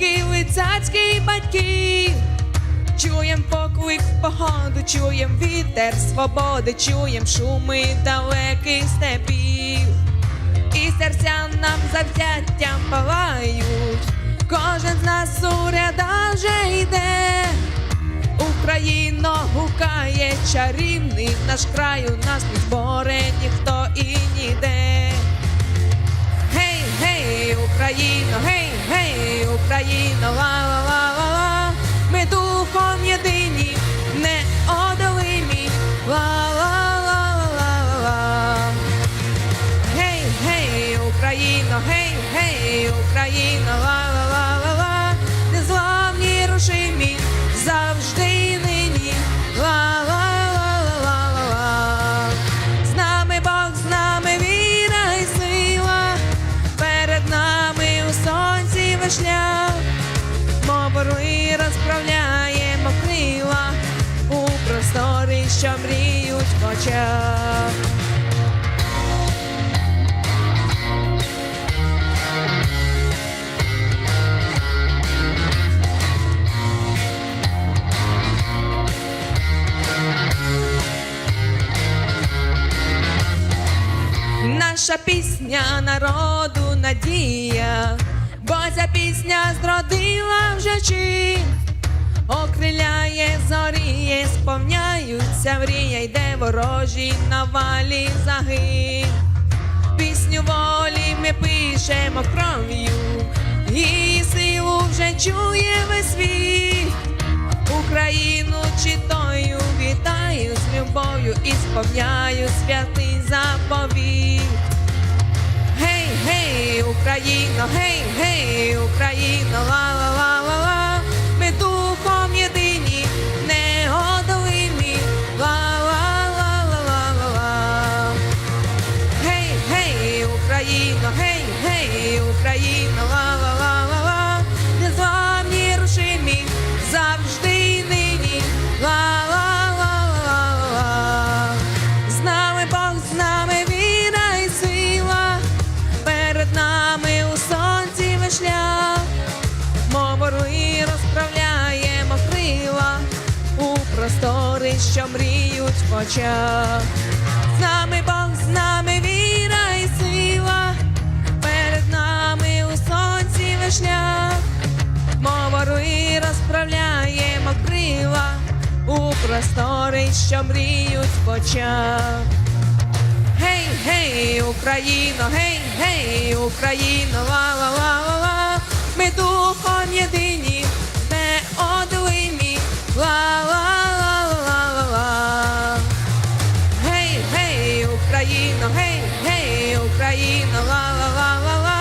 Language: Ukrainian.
Козацький, лицацький батьків, чуєм поклик погоду, чуєм вітер свободи, чуєм шуми далеких степів, і серця нам завзяттям палають, кожен з нас у вже йде, Україна гукає чарівний наш край, у нас не зборе ніхто і ніде. Гей, гей, Україно, гей, гей. Україно, ла-ла-ла-ла-ла, ми духом єдині, неодолимі, ла-ла-ла-ла-ла-ла. Гей, гей, Україно, гей, гей, Україно, сонці вишня, мов розправляємо крила у просторі, що мріють в очах. Наша пісня народу надія, ця пісня зродила вже чин, окриляє, зоріє, сповняються мрія, йде ворожі навалі загин. Пісню волі ми пишемо кров'ю, її силу вже чує весь світ. Україну читаю, вітаю з любов'ю і сповняю святий заповіт. Україно, гей, гей, Україно, ла-ла-ла-ла-ла, ми духом єдині, неодолимі, ла-ла-ла-ла-ла-ла. Гей, гей, Україно, гей, гей, Україно, ла-ла-ла-ла-ла, що мріють в очах. З нами Бог, з нами віра і сила, перед нами у сонці вишня, мов розправляємо крила у простори, що мріють в очах. Гей, гей, Україно, гей, гей, Україно, ла-ла-ла-ла-ла, ми духом єдині, Гей, гей, Україно, гей, гей, Україно, ла-ла-ла-ла-ла,